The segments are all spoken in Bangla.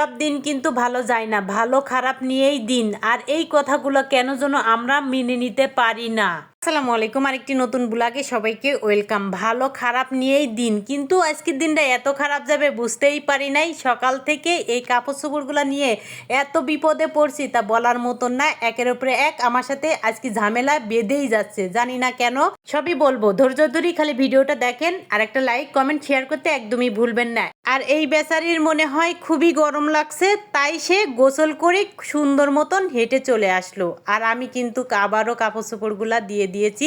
সব দিন কিন্তু ভালো যায় না, ভালো খারাপ নিয়েই দিন। আর এই কথাগুলো কেন যেন আমরা মেনে নিতে পারি না। আসসালামু আলাইকুম আরেকটি নতুন ব্লগে সবাইকে ওয়েলকাম। ভালো খারাপ নিয়েই দিন, কিন্তু আজকের দিনটা এত খারাপ যাবে বুঝতেই পারি নাই। সকাল থেকে এই কাপড় চোপড়গুলো নিয়ে এত বিপদে পড়ছি তা বলার মতন না। একের উপরে এক, আমার সাথে আজকে ঝামেলা বেঁধেই যাচ্ছে, জানি না কেন। সবই বলব, ধৈর্য ধরেই খালি ভিডিওটা দেখেন আর একটা লাইক কমেন্ট শেয়ার করতে একদমই ভুলবেন না। আর এই বেচারির মনে হয় খুবই গরম লাগছে, তাই সে গোসল করে সুন্দর মতন হেঁটে চলে আসলো। আর আমি কিন্তু আবারও কাপড় চোপড়গুলা দিয়ে দিয়েছি।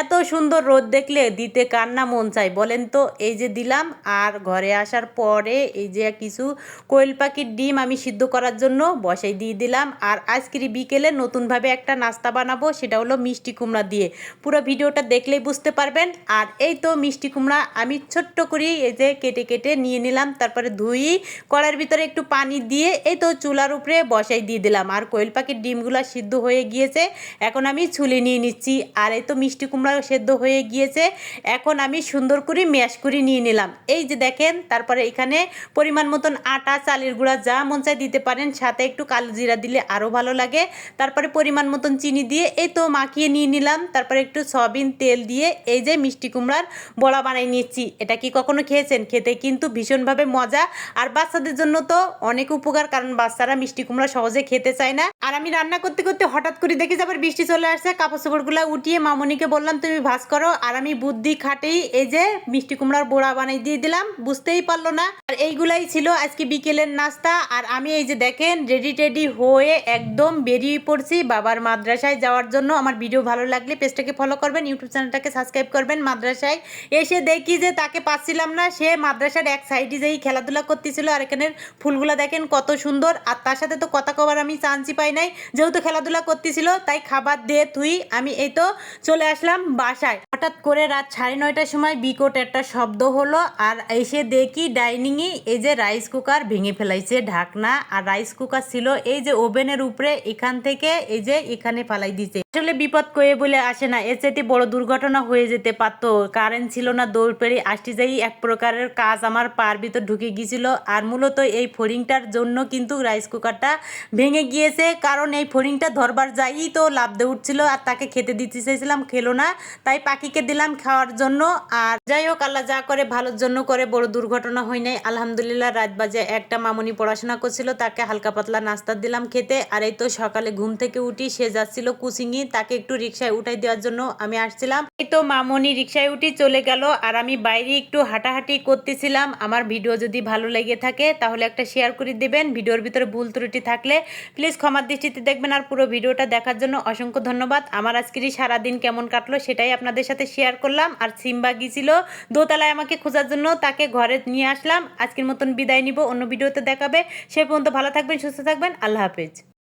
এত সুন্দর রোদ দেখলে দিতে কার না মন চাই বলেন তো? এই যে দিলাম, আর ঘরে আসার পরে এই যে কিছু কোয়েল পাখির ডিম আমি সিদ্ধ করার জন্য বসাই দিয়ে দিলাম। আর আজকের বিকেলে নতুনভাবে একটা নাস্তা বানাবো, সেটা হলো মিষ্টি কুমড়া দিয়ে। পুরো ভিডিওটা দেখলেই বুঝতে পারবেন। আর এই তো মিষ্টি কুমড়া আমি ছোট্ট করে এই যে কেটে কেটে নিয়ে নিলাম, তারপরে ধুই কড়ার ভিতরে একটু পানি দিয়ে এই তো চুলার উপরে বসাই দিয়ে দিলাম। আর কোয়েল পাখির ডিমগুলো সিদ্ধ হয়ে গিয়েছে, এখন আমি ছুলে নিয়ে নিচ্ছি। আর এই তো মিষ্টি কুমড়া সেদ্ধ হয়ে গিয়েছে। এখন আমি সুন্দর করে ম্যাশ করে নিয়ে নিলাম। এই যে দেখেন, তারপরে এখানে পরিমাণ মতন আটা, চালের গুঁড়া যা মন চায় দিতে পারেন। সাথে একটু কালো জিরা দিলে আরও ভালো লাগে। তারপরে পরিমাণ মতন চিনি দিয়ে এই তো মাখিয়ে নিয়ে নিলাম। তারপরে একটু সয়াবিন তেল দিয়ে এই যে মিষ্টি কুমড়ার বড়া বানাই নিচ্ছি এটা কি কখনো খেয়েছেন? খেতে কিন্তু ভীষণভাবে মজা। আর বাচ্চাদের জন্য তো অনেক উপকার, কারণ বাচ্চারা মিষ্টি কুমড়া সহজে খেতে চায় না। আর আমি রান্না করতে করতে হঠাৎ করে দেখি যাবার বৃষ্টি চলে আসছে, কাপড় চোপড়গুলো উঠিয়ে মামনিকে বললাম, তুমি ভাজ করো। আর আমি বুদ্ধি খাটেই এই যে মিষ্টি কুমড়ার বোড়া বানাই দিয়ে দিলাম, বুঝতেই পারল না। আর এইগুলাই ছিল আজকে বিকেলের নাস্তা। আর আমি এই যে দেখেন রেডি টেডি হয়ে একদম বেরিয়ে পড়ছি বাবার মাদ্রাসায় যাওয়ার জন্য। আমার ভিডিও ভালো লাগলে পেজটাকে ফলো করবেন ইউটিউব চ্যানেলটাকে সাবস্ক্রাইব করবেন মাদ্রাসায়। এসে দেখি যে তাকে পাচ্ছিলাম না, সে মাদ্রাসার এক সাইডে যেই খেলাধুলা করতেছিল, আর এখানের ফুলগুলা দেখেন কত সুন্দর। আর তার সাথে তো কথা কবার আমি চান্সই পাই নাই। যেহেতু খেলাধুলা করতেছিল, তাই খাবার দিয়ে থুই আমি এই তো চলে আসলাম বাসায়। হঠাৎ করে রাত সাড়ে নয়টার সময় বিকট একটা শব্দ হলো আর এসে দেখি ডাইনিংয়ে এই যে রাইস কুকার ভেঙে ফেলাইছে ঢাকনা আর রাইস কুকার ছিল এই যে ওভেনের উপরে, এখান থেকে এই যে এখানে ফালাই দিছে। আসলে বিপদ কয়ে বলে আসে না, এর চাইতে বড় দুর্ঘটনা হয়ে যেতে পারতো। কারেন্ট ছিল না, দৌড় পেরে আসতে যাই এক প্রকারের কাজ আমার পার ভিতর ঢুকে গিয়েছিল আর মূলত এই ফড়িংটার জন্য কিন্তু রাইস কুকারটা ভেঙে গিয়েছে। কারণ এই ফড়িংটা ধরবার যাই তো লাভ দিয়ে উঠছিল আর তাকে খেতে দিতে চাইছিলাম খেলো না। তাই পাখিকে দিলাম খাওয়ার জন্য। আর যাই হোক, আল্লাহ যা করে, ভালোর জন্য করে, বড় দুর্ঘটনা হয় নাই। আলহামদুলিল্লাহ, রাত বাজে একটা মামনি পড়াশোনা করছিল, তাকে হালকা পাতলা নাস্তা দিলাম খেতে। আর এই তো সকালে ঘুম থেকে উঠি, সে যাচ্ছিল কুচিঙি, তাকে একটু রিক্সায় উঠাই দেওয়ার জন্য আমি আসছিলাম। এই তো মামনি রিক্সায় উঠি চলে গেল, আর আমি বাইরে একটু হাঁটাহাঁটি করতেছিলাম। আমার ভিডিও যদি ভালো লেগে থাকে, তাহলে একটা শেয়ার করে দেবেন। ভিডিওর ভিতরে ভুল ত্রুটি থাকলে, প্লিজ ক্ষমার দৃষ্টিতে দেখবেন। আর পুরো ভিডিওটা দেখার জন্য অসংখ্য ধন্যবাদ। আমার আজকেরই সারাদিন কেমন কাটলো সেটাই আপনাদের সাথে শেয়ার করলাম। আর সিম্বা গিয়েছিল দোতলায় আমাকে খোঁজার জন্য, তাকে ঘরে নিয়ে আসলাম। আজকের মতন বিদায় নিব, অন্য ভিডিওতে দেখাবে। সে পর্যন্ত ভালো থাকবেন, সুস্থ থাকবেন, আল্লাহ হাফেজ।